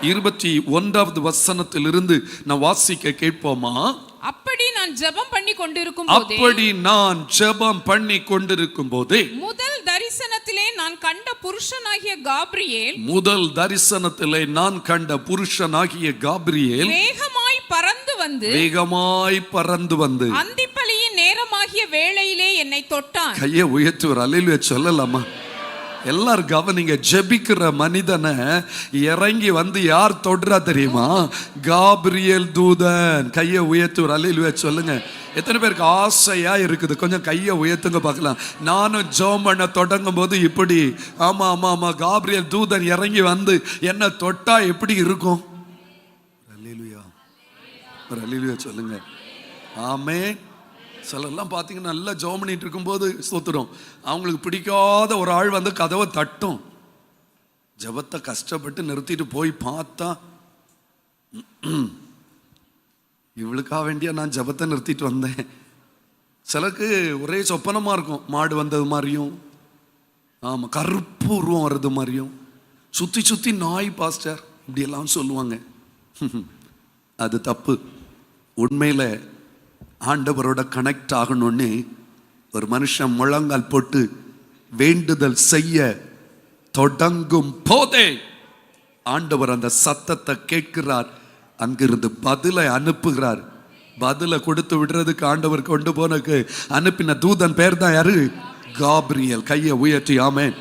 இருபத்தி ஒன்றாவது வசனத்திலிருந்து நான் வாசிக்க கேட்போமா? அப்படி நான் ஜெபம் பண்ணி கொண்டிருக்கும் அப்படி நான் ஜெபம் பண்ணி கொண்டிருக்கும் போதே முதல் தரிசனத்திலே நான் கண்ட புருஷனாகிய காப்ரியேல் முதல் தரிசனத்திலே நான் கண்ட புருஷனாகிய காபிரியேல் வேகமாய் பறந்து வந்து வேகமாய் பறந்து வந்து அந்திப்பலியின் நேரமாகிய வேளையிலே என்னை தொட்டான். கையை உயர்த்தி ஒரு அலையில சொல்லலாமா? எல்லாரும் கவனிங்க ஜெபிக்கிற மனிதனை இறங்கி வந்து யார் தொடுறா தெரியுமா? காபிரியல் தூதன். கையை உயர்த்துவர் ஒரு சொல்லுங்க. எத்தனை பேருக்கு ஆசையா இருக்குது? கொஞ்சம் கையை உயர்த்துங்க பார்க்கலாம். நானும் ஜோம் பண்ண தொடங்கும் போது இப்படி ஆமா ஆமா ஆமா காபிரியல் தூதன் இறங்கி வந்து என்ன தொட்டா எப்படி இருக்கும்? அல்லேலூயா. சொல்லுங்க. ஆமே சிலர்லாம் பார்த்தீங்கன்னா நல்லா ஜோம் பண்ணிட்டு இருக்கும்போது ஸ்தோத்திரம். அவங்களுக்கு பிடிக்காத ஒரு ஆள் வந்து கதவை தட்டும். ஜெபத்தை கஷ்டப்பட்டு நிறுத்திட்டு போய் பார்த்தா இவளுக்காக வேண்டியா நான் ஜெபத்தை நிறுத்திட்டு வந்தேன். சிலருக்கு ஒரே சொப்பனமாக இருக்கும் மாடு வந்தது மாதிரியும் ஆமாம் கருப்பு உருவம் வர்றது மாதிரியும். சுற்றி சுற்றி நாய் பாஸ்டர் இப்படியெல்லாம் சொல்லுவாங்க. அது தப்பு. உண்மையில் ஆண்டவரோட கனெக்ட் ஆகணும்னு ஒரு மனுஷன் முழங்கால் போட்டு வேண்டுதல் செய்ய தொடங்கும் போதே ஆண்டவர் அந்த சத்தத்தை கேட்கிறார். அங்கிருந்து பதிலை அனுப்புகிறார். பதிலை கொடுத்து விடுறதுக்கு ஆண்டவர் கொண்டு போனக்கு அனுப்பின தூதன் பேர் தான் யாரு? காப்ரியல். கையை உயர்த்தி ஆமேன்.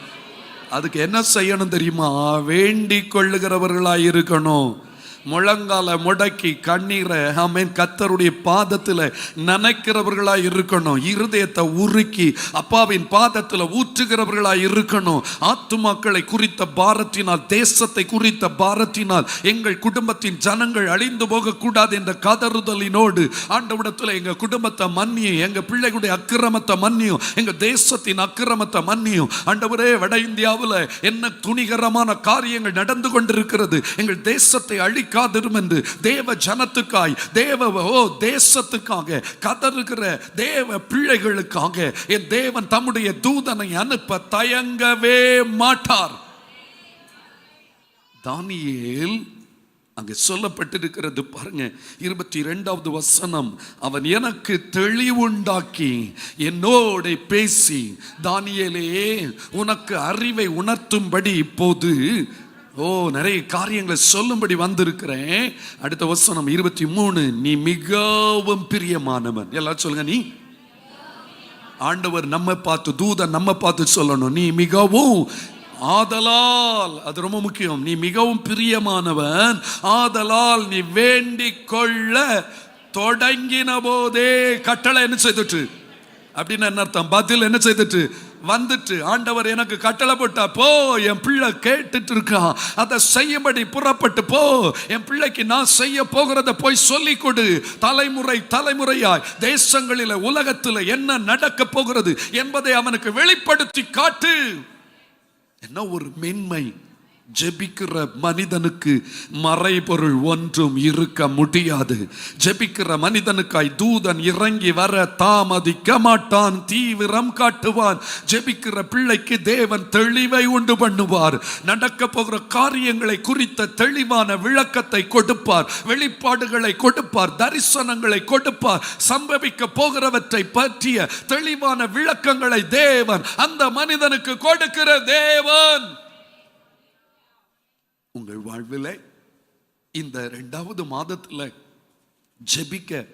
அதுக்கு என்ன செய்யணும் தெரியுமா? வேண்டிக் கொள்ளுகிறவர்களாய் இருக்கணும் முழங்கால முடக்கி கண்ணீரை ஆமென் கத்தருடைய பாதத்தில் நினைக்கிறவர்களாக இருக்கணும். இருதயத்தை உருக்கி அப்பாவின் பாதத்தில் ஊற்றுகிறவர்களாக இருக்கணும். ஆத்துமாக்களை குறித்த பாரத்தினால் தேசத்தை குறித்த பாரத்தினால் எங்கள் குடும்பத்தின் ஜனங்கள் அழிந்து போகக்கூடாது என்ற கதறுதலினோடு ஆண்டவிடத்தில் எங்கள் குடும்பத்தை மன்னியும் எங்கள் பிள்ளைகளுடைய அக்கிரமத்தை மன்னியும் எங்கள் தேசத்தின் அக்கிரமத்தை மன்னியும். ஆண்டவரே வட இந்தியாவில் என்ன துணிகரமான காரியங்கள் நடந்து கொண்டிருக்கிறது. எங்கள் தேசத்தை அழிக்காதிரும் என்று தேவ ஜனத்துக்காய் தேவ ஓ தேசத்துக்காக கதறுகிற தேவ பிள்ளைகளுக்காக என் தேவன் தம்முடைய தூதனை அனுப்ப தயங்கவே மாட்டார். தானியேல் அங்கே சொல்லப்பட்டிருக்கிறது பாருங்க இருபத்தி ரெண்டாவது வசனம். அவன் எனக்கு தெளிவுண்டாக்கி என்னோட பேசி தானியேலே உனக்கு அறிவை உணர்த்தும்படி இப்போது ஓ நிறைய காரியங்களை சொல்லும்படி வந்திருக்கிறேன். அடுத்த வசனம் இருபத்தி மூணு. நீ மிகவும் பிரியமானவன். எல்லாரும் சொல்லுங்க நீ? ஆண்டவர் நம்ம பார்த்து தூதன் நம்ம பார்த்து சொல்லணும். நீ மிகவும் ஆதலால் அது ரொம்ப முக்கியம். நீ மிகவும் பிரியமானவன். ஆதலால் நீ வேண்டி கொள்ள தொடங்கின போதே கட்டளை என்ன செய்துட்டு அப்படின்னு என்ன அர்த்தம்? பதில் என்ன செய்துட்டு வந்துட்டு ஆண்டவர் எனக்கு கட்டளை போட்டா போ என் பிள்ளை கேட்டுட்டு இருக்கான் அதை செய்யும்படி புறப்பட்டு போ. என் பிள்ளைக்கு நான் செய்ய போகிறத போய் சொல்லி கொடு. தலைமுறை தலைமுறையாய் தேசங்களில் உலகத்தில் என்ன நடக்க போகிறது என்பதை அவனுக்கு வெளிப்படுத்தி காட்டு. என்ன ஒரு மென்மை. ஜெபிக்கிற மனிதனுக்கு மறைபொருள் ஒன்றும் இருக்க முடியாது. ஜெபிக்கிற மனிதனுக்காய் தூதன் இறங்கி வர தாமதிக்க மாட்டான் தீவிரம் காட்டுவான். ஜெபிக்கிற பிள்ளைக்கு தேவன் தெளிவை உண்டு பண்ணுவார். நடக்க போகிற காரியங்களை குறித்த தெளிவான விளக்கத்தை கொடுப்பார். வெளிப்பாடுகளை கொடுப்பார் தரிசனங்களை கொடுப்பார். சம்பவிக்க போகிறவற்றை பற்றிய தெளிவான விளக்கங்களை தேவன் அந்த மனிதனுக்கு கொடுக்கிற தேவன். உங்கள் வாழ்வில் இந்த ரெண்டாவது மாதத்தில் ஜெபிக்க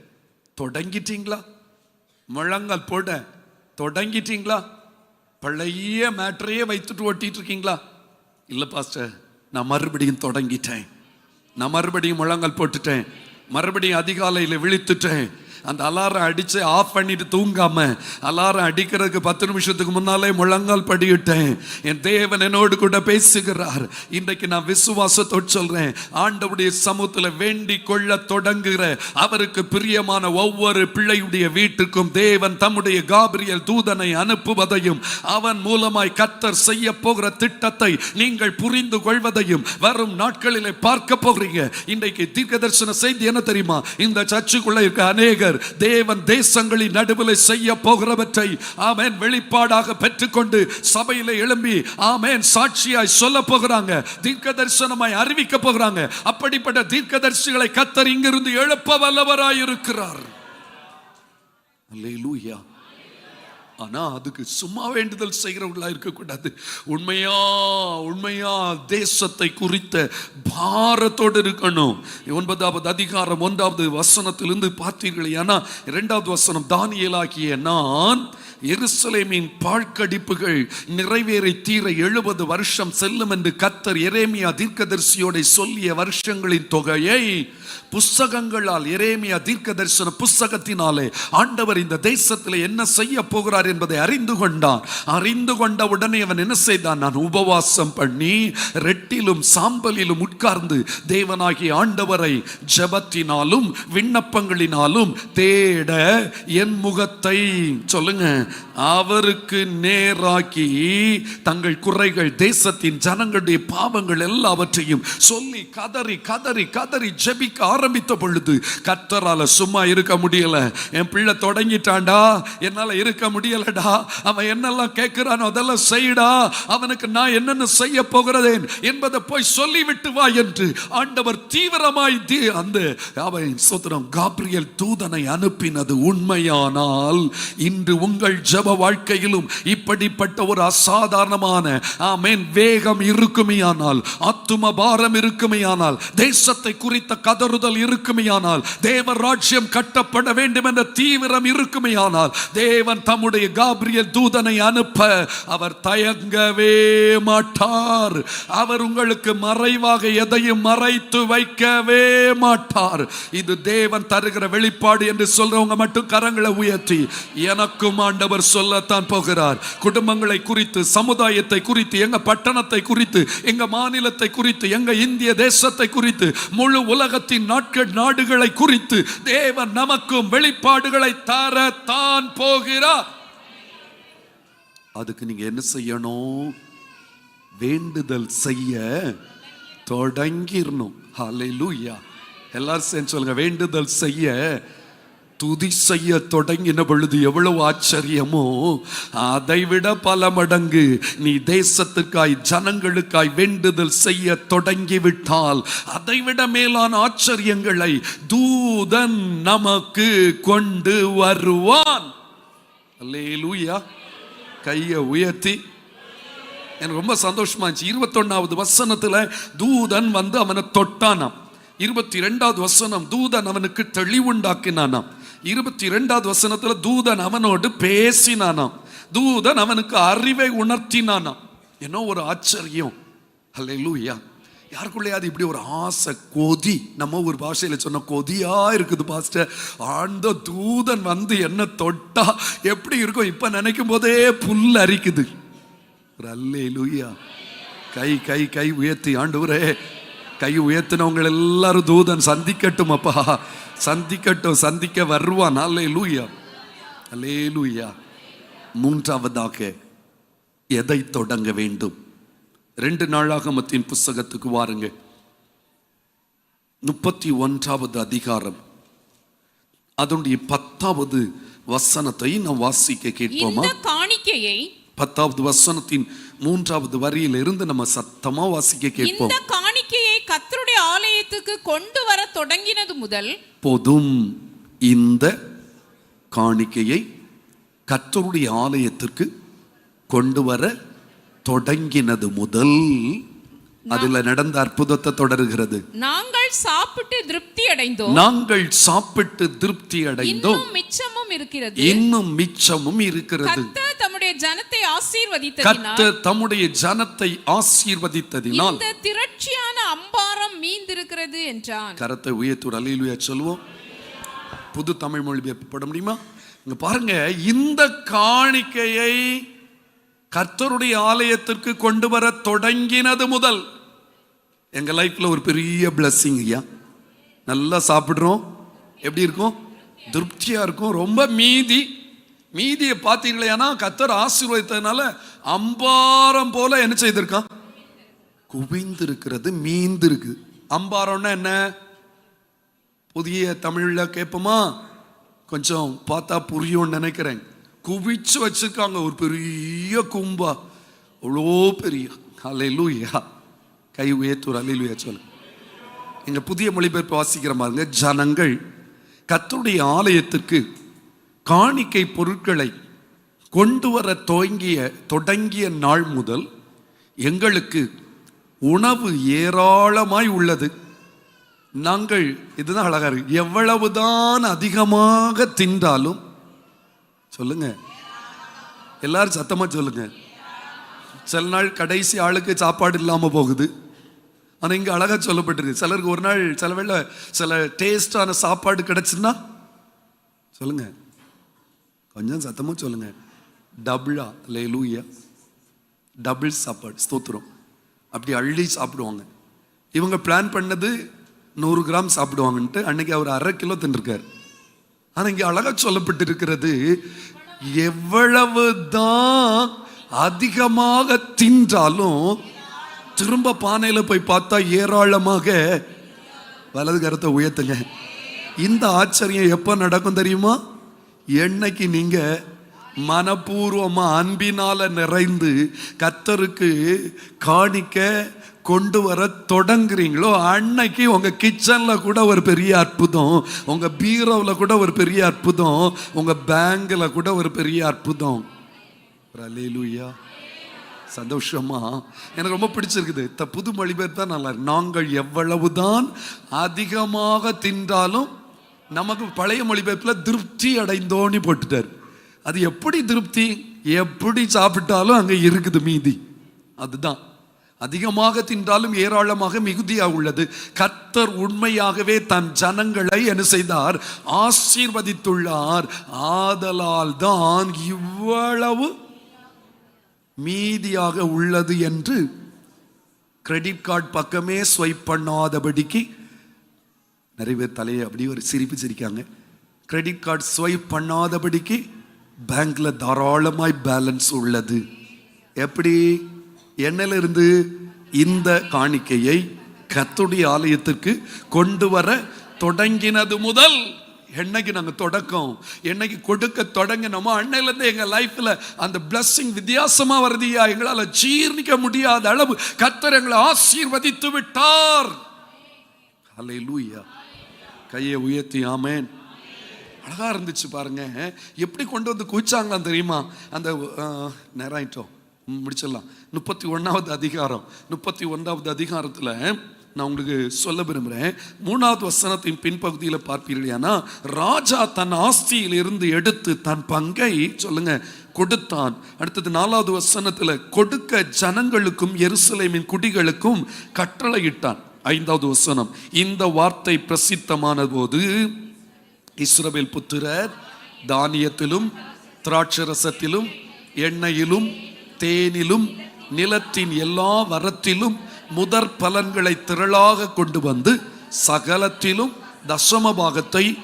தொடங்கிட்டீங்களா? முழங்கால் போட தொடங்கிட்டீங்களா? பழைய மேட்டரையே வைத்துட்டு ஓட்டிட்டு இருக்கீங்களா இல்லை பாஸ்டர் நான் மறுபடியும் தொடங்கிட்டேன். நான் மறுபடியும் முழங்கால் போட்டுட்டேன். மறுபடியும் அதிகாலையில் விழித்துட்டேன். அந்த அலாரம் அடிச்சு ஆஃப் பண்ணிட்டு தூங்காமல் அலாரம் அடிக்கிறதுக்கு பத்து நிமிஷத்துக்கு முன்னாலே முழங்கால் படியிட்டேன். என் தேவன் என்னோடு கூட பேசுகிறார். இன்றைக்கு நான் விசுவாசத்தோடு சொல்கிறேன் ஆண்டவுடைய சமூகத்தில் வேண்டி கொள்ள தொடங்குகிற அவருக்கு பிரியமான ஒவ்வொரு பிள்ளையுடைய வீட்டுக்கும் தேவன் தம்முடைய காபிரியல் தூதனை அனுப்புவதையும் அவன் மூலமாய் கத்தர் செய்ய போகிற திட்டத்தை நீங்கள் புரிந்து கொள்வதையும் வரும் நாட்களிலே பார்க்க போகிறீங்க. இன்றைக்கு தீர்க்க தரிசன செய்தி என்ன தெரியுமா? இந்த சர்ச்சுக்குள்ள இருக்க அநேகர் அநேகர் தேவன் தேசங்களின் நடுவில் செய்ய போகிறவற்றை ஆமேன் வெளிப்பாடாக பெற்றுக்கொண்டு சபையில் எழும்பி ஆமேன் சாட்சியாய் சொல்ல போகிறாங்க தீர்க்க தரிசனமாய் அறிவிக்க போகிறாங்க. அப்படிப்பட்ட தீர்க்க தரிசிகளை கத்தர் இங்கிருந்து எழுப்ப வல்லவராயிருக்கிறார். ஆனால் அதுக்கு சும்மா வேண்டுதல் செய்கிறவர்களாக இருக்கக்கூடாது. உண்மையா உண்மையா தேசத்தை குறித்த பாரத்தோடு இருக்கணும். ஒன்பதாவது அதிகாரம் ஒன்றாவது வசனத்திலிருந்து பார்த்தீர்கள் ஏன்னா இரண்டாவது வசனம் தானியலாகிய நான் எருசலேமின் பாழ்கடிப்புகள் நிறைவேறி தீர எழுபது வருஷம் செல்லும் என்று கத்தர் எரேமியா தீர்க்கதரிசியோட சொல்லிய வருஷங்களின் தொகையை புஸ்தகங்களால் எரேமியா தீர்க்க தரிசன புஸ்தகத்தினாலே ஆண்டவர் இந்த தேசத்தில் என்ன செய்ய போகிறார் என்பதை அறிந்து கொண்டான். அறிந்து கொண்ட உடனே அவன் என்ன செய்தான்? நான் உபவாசம் பண்ணி ரெட்டிலும் சாம்பலிலும் உட்கார்ந்து தேவனாகிய ஆண்டவரை ஜபத்தினாலும் விண்ணப்பங்களினாலும் தேட என் முகத்தை சொல்லுங்க. அவருக்கு நேராக்கி தங்கள் குறைகள் தேசத்தின் ஜனங்களுடைய பாவங்கள் எல்லாவற்றையும் சொல்லி கதறி கதறி கதறி ஜெபிக்க ஆரம்பித்த பொழுது கத்தரால சும்மா இருக்க முடியல. என் பிள்ளை தொடங்கிட்டான்டா. என்னால இருக்க முடியலடா. அவன் என்னெல்லாம் கேட்கிறானோ அதெல்லாம் செய்யடா அவனுக்கு நான் என்னென்ன செய்ய போகிறேன் என்பதை போய் சொல்லிவிட்டு வா என்று ஆண்டவர் தீவிரமாய் தீ- அந்த அவன் சோத்திரம் காப்ரியல் தூதனை அனுப்பினது உண்மையானால் இன்று உங்கள் ஜப வாழ்க்கையிலும் இப்படிப்பட்ட ஒரு அசாதாரணமான ஆமேன் வேகம் இருக்குமையானால் ஆத்தும பாரம் இருக்குமையானால் தேசத்தை குறித்த கதறுதல் இருக்குமையானால் தேவ ராஜ்யம் கட்டப்பட வேண்டும் என்ற தீவிரம் இருக்குமையானால் தேவன் தம்முடைய காப்ரியல் தூதனை அனுப்ப அவர் தயங்கவே மாட்டார். அவர் உங்களுக்கு மறைவாக எதையும் மறைத்து வைக்கவே மாட்டார். இது தேவன் தருகிற வெளிப்பாடு என்று சொல்றவங்க மட்டும் கரங்களை உயர்த்தி எனக்கும் ஆண்டவர் சொல்லத்தான் போகிறார். குடும்பங்களை குறித்து சமுதாயத்தை குறித்து எங்க பட்டணத்தை குறித்து எங்க மாநிலத்தை குறித்து எங்க இந்திய தேசத்தை குறித்து முழு உலகத்தின் நாட்கள் நாடுகளை குறித்து தேவன் நமக்கும் வெளிப்பாடுகளை தரத்தான் போகிறார். அதுக்கு நீங்க என்ன செய்யணும்? வேண்டுதல் செய்ய தொடங்கிடணும் ஹalleluya. எல்லாரும் சேர்ந்து சொல்லுங்க வேண்டுதல் செய்ய துதி செய்ய தொடங்கின பொழுது எவ்வளவு ஆச்சரியமோ? அதைவிட பல மடங்கு நீ தேசத்துக்காய் ஜனங்களுக்காய் வேண்டுதல் செய்ய தொடங்கிவிட்டால் அதைவிட மேலான ஆச்சரியங்களை தூதன் நமக்கு கொண்டு வருவான். அல்லேலூயா கையை உயர்த்தி. எனக்கு ரொம்ப சந்தோஷமா இருந்துச்சு. இருபத்தொன்னாவது வசனத்துல தூதன் வந்து அவனை தொட்டானாம். இருபத்தி ரெண்டாவது வசனம் தூதன் அவனுக்கு தெளிவுண்டாக்கினானாம். இருபத்தி ரெண்டாவது வசனத்துல தூதன் அவனோடு பேசினானாம். தூதன் அவனுக்கு அறிவை உணர்த்தினானாம். என்ன ஒரு ஆச்சரியம். அல்லேலூயா யாருக்குள்ளேயாவது இப்படி ஒரு ஆசை? கொதி. நம்ம ஒரு பாஷையில் சொன்ன கொதியா இருக்குது பாஸ்டர். ஆழ்ந்த தூதன் வந்து என்ன தொட்டா எப்படி இருக்கும்? இப்ப நினைக்கும் போதே புல் அரிக்குது. அல்லே அல்லேலூயா. கை கை கை உயர்த்தி ஆண்டவரே. கை உயர்த்தினவங்க எல்லாரும் தூதன் சந்திக்கட்டும் அப்பா. சந்திக்கட்டும் சந்திக்க வருவான். அல்லேலூயா. அல்லேலூயா. மூன்றாவதாக எதை தொடங்க வேண்டும்? ரெண்டு நாளாகமத்தின் புஸ்தகத்துக்கு வாருங்க. முப்பத்தி ஒன்றாவது அதிகாரம். அதனுடைய பத்தாவது வசனத்தை நாம் வாசிக்க கேட்போமா? காணிக்கையை பத்தாவது வசனத்தின் மூன்றாவது வரியில இருந்து நம்ம சத்தமா வாசிக்க கேட்போம். இந்த காணிக்கையை கர்த்தருடைய ஆலயத்துக்கு கொண்டு வர தொடங்கினது முதல் போதும் இந்த காணிக்கையை கர்த்தருடைய ஆலயத்திற்கு கொண்டு வர தொடங்கினது முதல் அதுல நடந்த அற்புதத்தை தொடருகிறது. நாங்கள் சாப்பிட்டு திருப்தி அடைந்தோம். நாங்கள் சாப்பிட்டு திருப்தி அடைந்தோம். மிச்சமும் இருக்கிறது. இன்னும் மிச்சமும் இருக்கிறது. தம்முடைய ஜனத்தை ஆசீர்வதித்ததினால் கர்த்தர் தம்முடைய ஜனத்தை ஆசீர்வதித்ததினால் இந்த திரட்சியான அம்பாரம் மீந்திருக்கிறது என்றான். கரத்தை உயர்த்தூர் அலையிலுயா சொல்லுவோம். புது தமிழ் மொழி முடியுமா? இங்க பாருங்க இந்த காணிக்கையை கர்த்தருடைய ஆலயத்திற்கு கொண்டு வர தொடங்கினது முதல். எங்கள் லைஃப்பில் ஒரு பெரிய பிளஸ்ஸிங் ஐயா. நல்லா சாப்பிட்றோம். எப்படி இருக்கும்? திருப்தியாக இருக்கும். ரொம்ப மீதி. மீதியை பார்த்தீங்களேனா கர்த்தர் ஆசீர்வதித்ததுனால அம்பாரம் போல என்ன செய்திருக்கான்? குவிந்திருக்கிறது மீந்திருக்கு. அம்பாரம்னா என்ன? புதிய தமிழில் கேட்போமா? கொஞ்சம் பார்த்தா புரியும்னு நினைக்கிறேன். குவிச்சு வச்சுருக்காங்க. ஒரு பெரிய கும்பா. அவ்வளோ பெரிய. அலையிலூயா கை உயர்த்தூர் அலையிலூயா சொல்லு எங்கள் புதிய மொழிபெயர்ப்பு வாசிக்கிற மாதிரிங்க ஜனங்கள் கத்துடைய ஆலயத்திற்கு காணிக்கை பொருட்களை கொண்டு வர துவங்கிய தொடங்கிய நாள் முதல் எங்களுக்கு உணவு ஏராளமாய் உள்ளது. நாங்கள் இதுதான் அழகா இருக்கு. எவ்வளவுதான் அதிகமாக தின்றாலும் சொல்லுங்க. எல்லாரும் சத்தமா சொல்லுங்க. சில நாள் கடைசி ஆளுக்கு சாப்பாடு இல்லாமல் போகுது. ஆனால் இங்கே அழகாக சொல்லப்பட்டிருக்கு. சிலருக்கு ஒரு நாள் சில வேளை சில டேஸ்டான சாப்பாடு கிடச்சுன்னா? சொல்லுங்க. கொஞ்சம் சத்தமாக சொல்லுங்க. டபுளா இல்லை லூயா டபுள் சாப்பாடு ஸ்தோத்திரம். அப்படி அள்ளி சாப்பிடுவாங்க. இவங்க பிளான் பண்ணது நூறு கிராம் சாப்பிடுவாங்கன்ட்டு அன்னைக்கு அவர் அரை கிலோ தின்றுருக்காரு ஆனா இங்க அழகா சொல்லப்பட்டிருக்கிறது எவ்வளவு தான் அதிகமாக தின்றாலும் திரும்ப பானையில போய் பார்த்தா ஏராளமாக வலது கருத்தை உயர்த்துங்க. இந்த ஆச்சரியம் எப்ப நடக்கும் தெரியுமா? என்னைக்கு நீங்க மனப்பூர்வமாக அன்பினால் நிறைந்து கத்தருக்கு காணிக்க கொண்டு வர தொடங்குறீங்களோ அன்னைக்கு உங்கள் கிச்சனில் கூட ஒரு பெரிய அற்புதம் உங்கள் பீரோவில் கூட ஒரு பெரிய அற்புதம் உங்கள் பேங்கில் கூட ஒரு பெரிய அற்புதம். லூயா சந்தோஷமா? எனக்கு ரொம்ப பிடிச்சிருக்குது. இந்த புது மொழிபெயர் தான் நல்லா நாங்கள் நாங்கள் எவ்வளவுதான் அதிகமாக தின்றாலும் நமக்கு பழைய மொழிபெயர்ப்பில் திருப்தி அடைந்தோன்னு போட்டுட்டார். அது எப்படி திருப்தி? எப்படி சாப்பிட்டாலும் அங்கே இருக்குது மீதி. அதுதான். அதிகமாக தின்றாலும் ஏராளமாக மிகுதியாக உள்ளது. கத்தர் உண்மையாகவே தன் ஜனங்களை என்ன செய்தார்? ஆசீர்வதித்துள்ளார். ஆதலால் தான் இவ்வளவு மீதியாக உள்ளது என்று கிரெடிட் கார்டு பக்கமே ஸ்வைப் பண்ணாதபடிக்கு நிறைய பேர் தலையை அப்படியே ஒரு சிரிப்பு சிரிக்காங்க. கிரெடிட் கார்டு ஸ்வைப் பண்ணாதபடிக்கு பேங்க்ல தாராளமாய் பேலன்ஸ் உள்ளது. எப்படி? என்னில இருந்து இந்த காணிக்கையை கத்துடைய ஆலயத்திற்கு கொண்டு வர தொடங்கினது முதல் என்னைக்கு நாங்கள் தொடக்கம்? என்னைக்கு கொடுக்க தொடங்கினோமோ அன்னையிலேருந்து எங்கள் லைஃப்பில் அந்த பிளஸ்ஸிங் வித்தியாசமாக வருதியா? எங்களால் ஜீர்ணிக்க முடியாத அளவு கத்தர் எங்களை ஆசீர்வதித்து விட்டார். அலை லூயா கையை உயர்த்தி ஆமேன். அழகாக இருந்துச்சு பாருங்க. எப்படி கொண்டு வந்து குவிச்சாங்களாம் தெரியுமா? அந்த நேரம் ஆயிட்டோம் முடிச்சிடலாம். முப்பத்தி ஒன்றாவது அதிகாரம். முப்பத்தி ஒன்றாவது அதிகாரத்தில் நான் உங்களுக்கு சொல்ல விரும்புகிறேன் மூணாவது வசனத்தின் பின்பகுதியில் பார்ப்பீர்களா ராஜா தன் ஆஸ்தியில் இருந்து எடுத்து தன் பங்கை சொல்லுங்க கொடுத்தான். அடுத்தது நாலாவது வசனத்தில் கொடுக்க ஜனங்களுக்கும் எருசலேமின் குடிகளுக்கும் கட்டளையிட்டான். ஐந்தாவது வசனம் இந்த வார்த்தை பிரசித்தமான போது இஸ்ரவேல் புத்திரர் தானியத்திலும் திராட்சரசத்திலும் எண்ணெயிலும் தேனிலும் நிலத்தின் எல்லா வரத்திலும் முதற் பலன்களை திரளாக கொண்டு வந்து சகலத்திலும் தசம பாகத்தை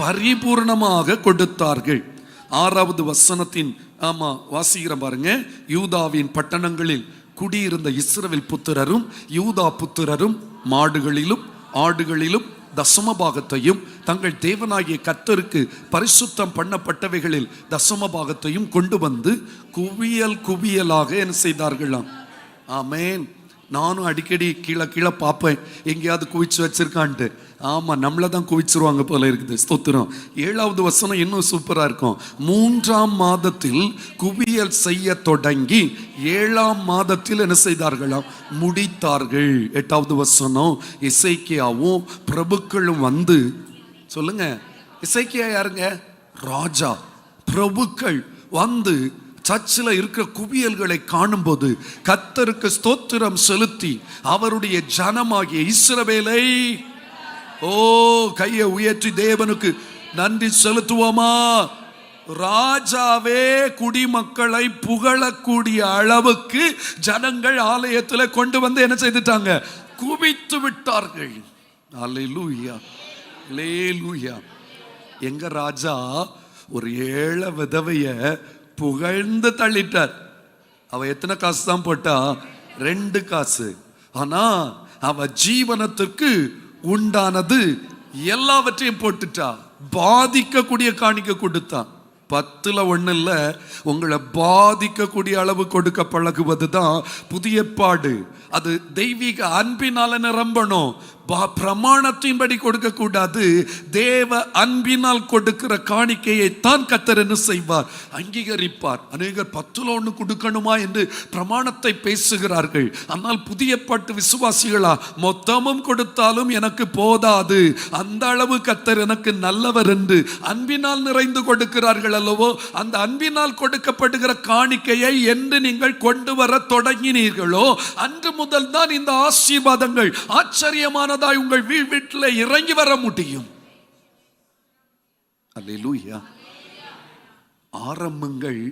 பரிபூர்ணமாக கொடுத்தார்கள். ஆறாவது வசனத்தின் ஆமா வாசிக்கிற பாருங்க. யூதாவின் பட்டணங்களில் குடியிருந்த இஸ்ரவேல் புத்திரரும் யூதா புத்திரரும் மாடுகளிலும் ஆடுகளிலும் தசம பாகத்தையும் தங்கள் தேவனாகிய கத்தருக்கு பரிசுத்தம் பண்ணப்பட்டவைகளில் தசம பாகத்தையும் கொண்டு வந்து குவியல் குவியலாக என்ன செய்தார்களாம்? ஆமேன். நானும் அடிக்கடி கீழே கீழே பார்ப்பேன். எங்கேயாவது குவிச்சு வச்சிருக்கான்ட்டு. ஆமாம் நம்மளை தான் குவிச்சிருவாங்க போல இருக்குது. ஸ்தோத்திரம். ஏழாவது வசனம் இன்னும் சூப்பராக இருக்கும். மூன்றாம் மாதத்தில் குவியல் செய்ய தொடங்கி ஏழாம் மாதத்தில் என்ன செய்தார்களாம்? முடித்தார்கள். எட்டாவது வசனம் இசைக்கியாவும் பிரபுக்களும் வந்து சொல்லுங்க. இசைக்கியா யாருங்க? ராஜா. பிரபுக்கள் வந்து சர்ச்சில் இருக்கிற குவியல்களை காணும்போது கத்தருக்கு ஸ்தோத்திரம் செலுத்தி அவருடைய ஜனமாகிய இஸ்ரவேலை ஓ கையை உயர்த்தி தேவனுக்கு நன்றி செலுத்துவோமா? ராஜாவே குடிமக்களை புகழக்கூடிய அளவுக்கு ஜனங்கள் ஆலயத்தில் கொண்டு வந்து என்ன செய்துட்டாங்க? குவித்து விட்டார்கள். அல்லேலூயா அல்லேலூயா எங்க ராஜா ஒரு ஏழை விதவைய புகழ்ந்து தள்ளிட்டார். அவ எத்தனை காசு தான் போட்டா? ரெண்டு காசு. ஆனா அவ ஜீவனத்திற்கு உண்டானது எல்லாவற்றையும் போட்டுட்டா. பாதிக்கக்கூடிய காணிக்க கொடுத்தான். பத்துல ஒண்ணு இல்லை உங்களை பாதிக்கக்கூடிய அளவு கொடுக்க பழகுவது தான் புதிய பாடு. அது தெய்வீக அன்பினால நிரம்பணும். பா- பிரமாணத்தின்படி கொடுக்க கூடாது தேவ அன்பினால் கொடுக்கிற காணிக்கையை தான் கத்தர் என்ன செய்வார்? அங்கீகரிப்பார். அநேகர் பத்துல ஒண்ணு கொடுக்கணுமா என்று பிரமாணத்தை பேசுகிறார்கள். ஆனால் புதிய பாட்டு விசுவாசிகளா மொத்தமும் கொடுத்தாலும் எனக்கு போதாது. அந்த அளவு கத்தர் எனக்கு நல்லவர் என்று அன்பினால் நிறைந்து கொடுக்கிறார்கள் அல்லவோ அந்த அன்பினால் கொடுக்கப்படுகிற காணிக்கையை என்று நீங்கள் கொண்டு வர தொடங்கினீர்களோ அன்று முதல் தான் இந்த ஆசீர்வாதங்கள் ஆச்சரியமான ஆச்சரியமானதாய் உங்கள் வீட்டில் இறங்கி வர முடியும். ஆரம்பங்கள்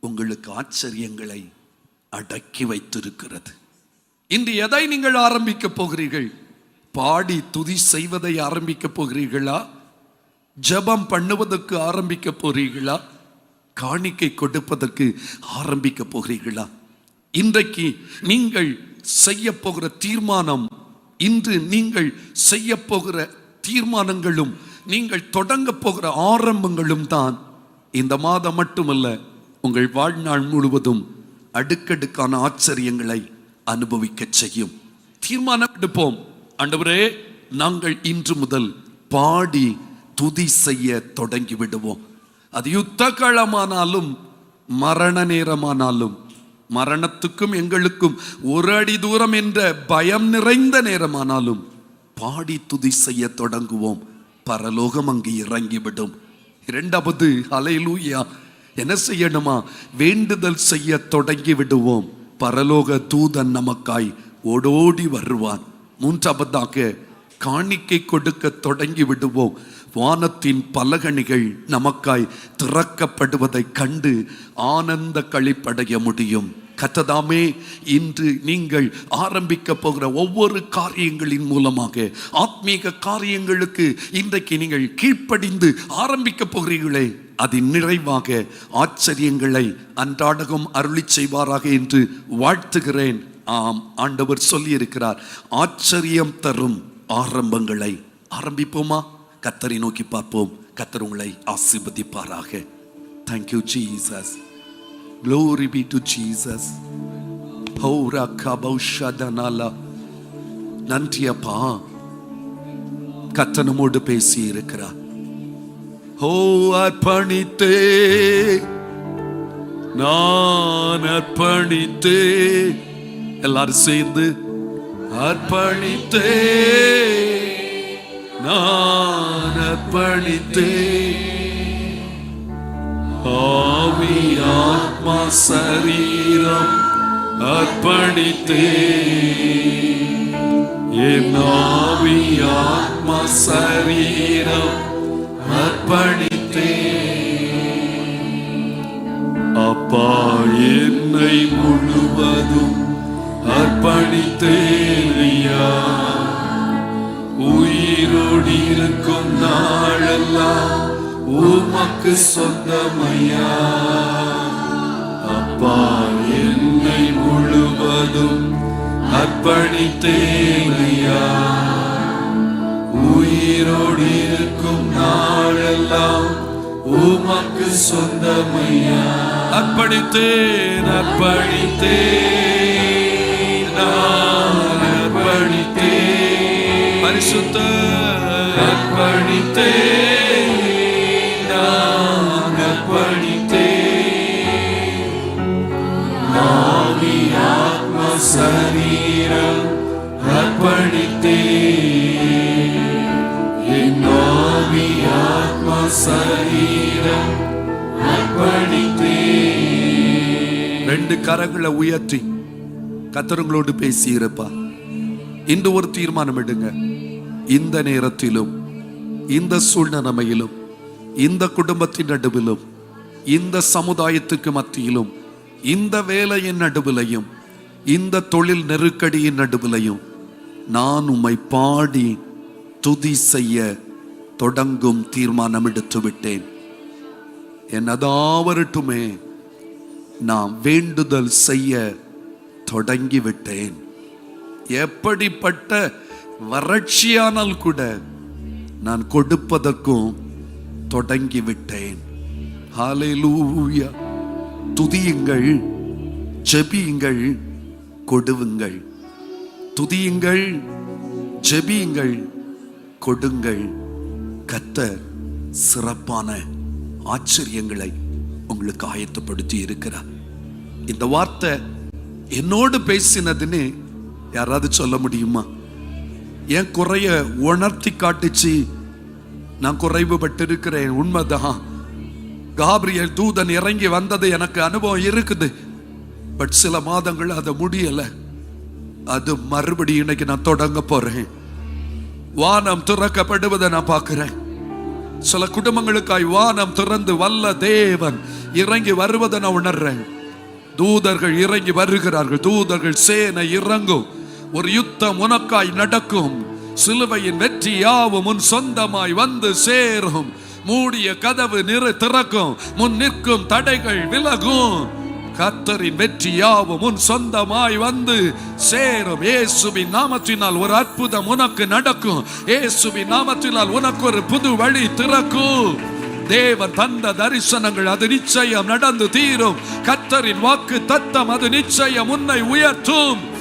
உங்களுக்கு ஆச்சரியங்களை அடக்கி வைத்திருக்கிறது. இன்று எதை நீங்கள் ஆரம்பிக்க போகிறீர்கள்? பாடி துதி செய்வதை ஆரம்பிக்க போகிறீர்களா? ஜெபம் பண்ணுவதற்கு ஆரம்பிக்க போகிறீர்களா? காணிக்கை கொடுப்பதற்கு ஆரம்பிக்க போகிறீர்களா? இன்றைக்கு நீங்கள் செய்ய போகிற தீர்மானம் இன்று நீங்கள் செய்ய போகிற தீர்மானங்களும் நீங்கள் தொடங்க போகிற ஆரம்பங்களும் தான். இந்த மாதம் மட்டுமல்ல உங்கள் வாழ்நாள் முழுவதும் அடுக்கடுக்கான ஆச்சரியங்களை அனுபவிக்க செய்யும். தீர்மானம் எடுப்போம். ஆண்டவரே நாங்கள் இன்று முதல் பாடி துதி செய்ய தொடங்கி விடுவோம் அது யுத்த காலமானாலும் மரண நேரமானாலும் மரணத்துக்கும் எங்களுக்கும் ஒரு அடி தூரம் என்ற பயம் நிறைந்த நேரமானாலும் பாடி துதி செய்ய தொடங்குவோம். பரலோகம் அங்கு இறங்கிவிடும். இரண்டாவது அலையிலூயா என்ன செய்யணுமா? வேண்டுதல் செய்ய தொடங்கி விடுவோம். பரலோக தூதன் நமக்காய் ஓடோடி வருவான். மூன்றாவதாக காணிக்கை கொடுக்க தொடங்கி விடுவோம். வானத்தின் பலகணிகள் நமக்காய் திறக்கப்படுவதை கண்டு ஆனந்த களிப்படைய முடியும். கத்ததாமே இன்று நீங்கள் ஆரம்பிக்க போகிற ஒவ்வொரு காரியங்களின் மூலமாக ஆத்மீக காரியங்களுக்கு இன்றைக்கு நீங்கள் கீழ்ப்படிந்து ஆரம்பிக்க போகிறீர்களே. அதன் நிறைவாக ஆச்சரியங்களை அன்றாடகம் அருளி செய்வாராக என்று வாழ்த்துகிறேன். ஆம் ஆண்டவர் சொல்லியிருக்கிறார். ஆச்சரியம் தரும் ஆரம்பங்களை. ஆரம்பிப்போமா? கத்தரை நோக்கி பார்ப்போம். கத்தர் உங்களை ஆசிர்வதிப்பாராக. Thank you Jesus glory be to Jesus Paura kabaushadanaala. நன்றி அப்பா கத்தனமோடு பேசி இருக்கிறார் ஓ அர்ப்பணித்தே. நான் அர்ப்பணித்தே. எல்லாரும் சேர்ந்து அர்ப்பணித்தே. நான் அர்ப்பணித்தே ஆவி ஆத்மா சரீரம் அர்ப்பணித்தே. என் ஆவி ஆத்மா சரீரம் அர்ப்பணித்தே. அப்பா என்னை முழுவதும் அர்ப்பணித்தேன் ஐயா. இருக்கும் நாளெல்லாம் உமக்கு சொந்தமையா? அப்பா என்னை முழுவதும் அர்ப்பணித்தேனையா? உயிரோடு இருக்கும் நாளெல்லாம் உமக்கு சொந்தமையா? அர்ப்பணித்தேன் அர்ப்பணித்தேன் நான் அர்ப்பணித்தேன். பரிசுத்த சரீரம் அர்ப்பணித்தேன் என் ஆவி ஆத்ம சரீரம் அர்ப்பணித்தேன் ரெண்டு கரங்களை உயர்த்தி கத்தருங்களோடு பேசியிருப்பா இன்று ஒரு தீர்மானம் எடுங்க. இந்த நேரத்திலும் இந்த சூழ்நிலைமையிலும் இந்த குடும்பத்தின் நடுவிலும் இந்த சமுதாயத்துக்கு மத்தியிலும் இந்த வேலையின் நடுவிலையும் இந்த தொழில் நெருக்கடியின் நடுவிலையும் நான் உம்மை பாடி துதி செய்ய தொடங்கும் தீர்மானம் எடுத்து விட்டேன் என்னதாவரட்டுமே நான் வேண்டுதல் செய்ய தொடங்கிவிட்டேன் எப்படிப்பட்ட வறட்சியானால் கூட நான் கொடுப்பதற்கும் தொடங்கி விட்டேன் துதியுங்கள் ஜெபியுங்கள் கொடுவுங்கள். துதியுங்கள் ஜெபியுங்கள் கொடுங்கள். கத்தர் சிறப்பான ஆச்சரியங்களை உங்களுக்கு ஆயத்தப்படுத்தி இருக்கிறார். இந்த வார்த்தை என்னோடு பேசினதுன்னு யாராவது சொல்ல முடியுமா? என் குறைய உணர்த்தி காட்டுச்சு. நான் குறைவுபட்டிருக்கிறேன் உண்மைதான். காபிரியல் தூதன் இறங்கி வந்தது எனக்கு அனுபவம் இருக்குது. பட் சில மாதங்கள் அதை முடியலை. அது மறுபடியும் இன்னைக்கு நான் தொடங்க போறேன். வானம் திறக்கப்படுவதை நான் பார்க்கிறேன். சில குடும்பங்களுக்காய் வானம் திறந்து வல்ல தேவன் இறங்கி வருவதை நான் உணர்றேன். தூதர்கள் இறங்கி வருகிறார்கள். தூதர்கள் சேனை இறங்கும். ஒரு யுத்தம் உனக்காய் நடக்கும். சிலுவையின் வெற்றி யாவும் உன் சொந்தமாய் வந்து சேரும். மூடிய கதவு நிறு திறக்கும். முன் நிற்கும் தடைகள் விலகும். கத்தரின் வெற்றி யாவும் உன் சொந்தமாய் வந்து சேரும். இயேசுவின் நாமத்தினால் ஒரு அற்புதம் உனக்கு நடக்கும். இயேசுவின் நாமத்தினால் உனக்கு ஒரு புது வழி திறக்கும். தேவன் தந்த தரிசனங்கள் அது நிச்சயம் நடந்து தீரும். கத்தரின் வாக்கு தத்தம் அது நிச்சயம் உன்னை உயர்த்தும்.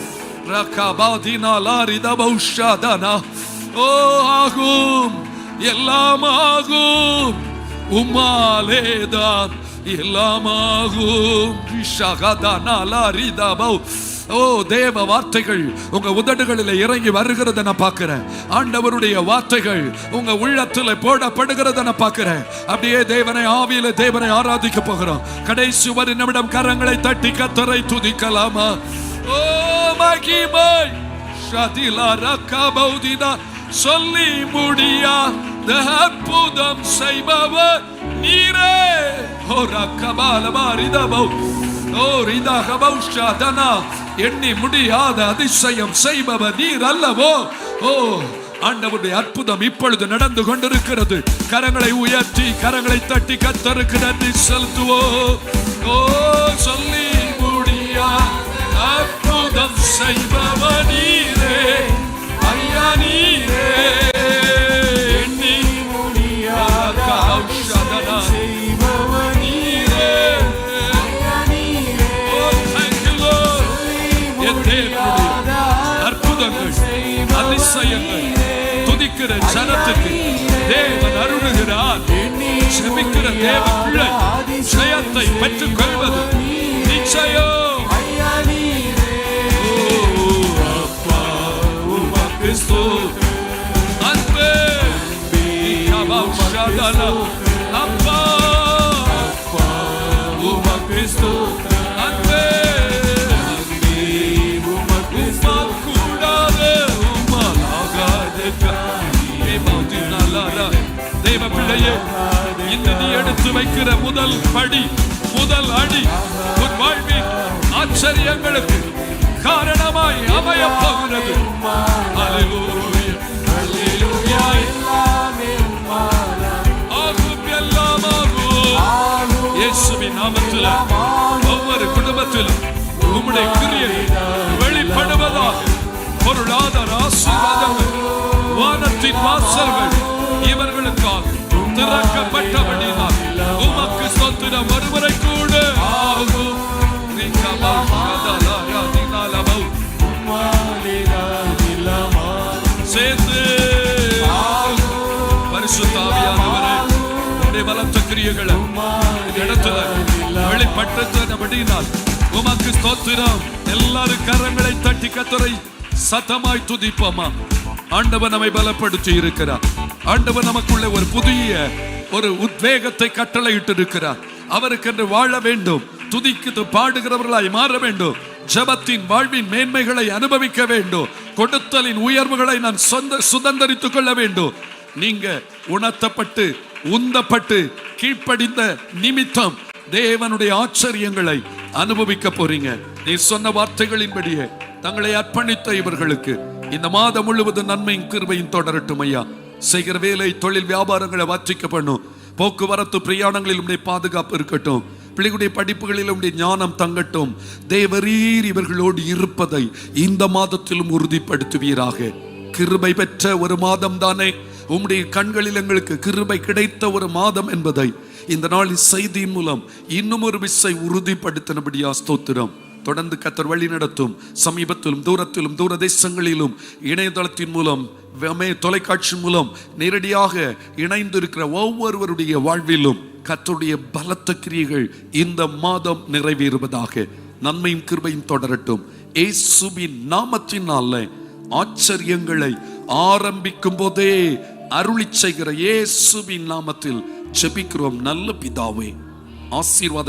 ஓ ஆகும் எல்லாம் ஆகும் உம்மாலேதான் எல்லாமாகும் ரிஷகதனாலாரிதபௌ. ஓ தேவ வார்த்தைகள் உங்க உதடுகளில் இறங்கி வருகிறத நான் பார்க்கிறேன். ஆண்டவருடைய வார்த்தைகள் உங்க உள்ளத்தில் போடப்படுகிறத நான் பார்க்கிறேன். அப்படியே தேவனை ஆவியில தேவனை ஆராதிக்க போகிறோம். கடைசி ஒரு நிமிடம் கரங்களை தட்டி கத்தரை துதிக்கலாமா? மகிமை ஷதிலா ரக்கபௌதிதா சொல்லி முடியா. அற்புதம் செய்பவர் நீரே. ஓ ரக்கபாலமாரிதபௌ ஓ ரிதகபௌஷாதனா எண்ணி முடியாத அதிசயம் செய்பவர் நீர் அல்லவோ? ஓ ஆண்டவருடைய அற்புதம் இப்பொழுது நடந்து கொண்டிருக்கிறது. கரங்களை உயர்த்தி கரங்களை தட்டி கத்தருக்கு நன்றி செலுத்துவோ ஓ சொல்லி முடியா. செய்பவர் நீரே ஐயா நீரே. எண்ணி முடியாத நீரே. Oh, அற்புதங்கள் அதிசயங்கள் துதிக்கிற ஜனத்துக்கு தேவன் அருளுகிறார். செபிக்கிற தேவ பிள்ளை ஜெயத்தை பெற்றுக் கொள்வது நிச்சயம். இக்கவாஷதனா. அப்பா, உமக்கு ஸ்தோத்திரம். அன்பே, தேவ பிள்ளையே இன்று நீ எடுத்து வைக்கிற முதல் படி முதல் அடி உன் வாழ்வின் ஆச்சரியங்களுக்கு காரணமாய் அமையப் போகிறது Hallelujah. Hallelujah. இயேசுவின் நாமத்தில் ஒவ்வொரு குடும்பத்திலும் உம்முடைய கிரியை வெளிப்படுவதாக பொருளாதார ஆசீர்வாதங்கள் வானத்தின் வாசல்கள் இவர்களுக்காக திறக்கப்பட்டபடினால் உமக்கு சொத்திரம் ஒருவரை கூட. ஆகும் சேர்ந்து பரிசுத்தாவியான உம்முடைய பலத்த கிரியைகளை இந்த உமக்கு ஸ்தோத்திரம். எல்லாரும் கரங்களை தட்டி கத்தரை சத்தமாய் துதிப்போமா? ஆண்டவர் நம்மை பலப்படுத்தி இருக்கிறார். ஆண்டவர் நமக்குள்ள ஒரு புதிய ஒரு உத்வேகத்தை கட்டளையிட்டு இருக்கிறார் அவருக்கென்று வாழ வேண்டும். துதிக்குது பாடுகிறவர்களாய் மாற வேண்டும். ஜபத்தின் வாழ்வின் மேன்மைகளை அனுபவிக்க வேண்டும். கொடுத்தலின் உயர்வுகளை நான் சொந்த சுதந்தரித்துக் கொள்ள வேண்டும். நீங்க உணர்த்தப்பட்டு உந்தப்பட்டு கீழ்ப்படிந்த நிமித்தம் தேவனுடைய ஆச்சரியங்களை அனுபவிக்க போறீங்க. நீ சொன்ன வார்த்தைகளின்படியே தங்களை அர்ப்பணித்த இவர்களுக்கு இந்த மாதம் முழுவதும் நன்மையும் கிருபையும் தொடரட்டும் ஐயா. செய்கிற வேலை தொழில் வியாபாரங்களை வாற்றிக்க பண்ணும். போக்குவரத்து பிரயாணங்களில் உடைய பாதுகாப்பு இருக்கட்டும். பிள்ளைகளுடைய படிப்புகளில் உடைய ஞானம் தங்கட்டும். தேவரீர் இவர்களோடு இருப்பதை இந்த மாதத்திலும் உறுதிப்படுத்துவீராக. கிருபை பெற்ற ஒரு மாதம் தானே. உம்முடைய கண்களில் எங்களுக்கு கிருபை கிடைத்த ஒரு மாதம் என்பதை இந்த நாளின் செய்தியின் மூலம் இன்னும் ஒரு விசை உறுதிப்படுத்தினபடியா ஸ்தோத்திரம். தொடர்ந்து கத்தர் வழி நடத்தும் சமீபத்திலும் தூரத்திலும் தூர தேசங்களிலும் இணையதளத்தின் மூலம் வெமே தொலைக்காட்சி மூலம் நேரடியாக இணைந்திருக்கிற ஒவ்வொருவருடைய வாழ்விலும் கத்தருடைய பலத்த கிரியைகள் இந்த மாதம் நிறைவேறுவதாக. நன்மையும் கிருபையும் தொடரட்டும். ஏசுபின் நாமத்தினால ஆச்சரியங்களை ஆரம்பிக்கும் போதே அருளி செய்கிற இயேசுவின் நாமத்தில் செபிக்கிறோம் நல்ல பிதாவே ஆசீர்வாதம்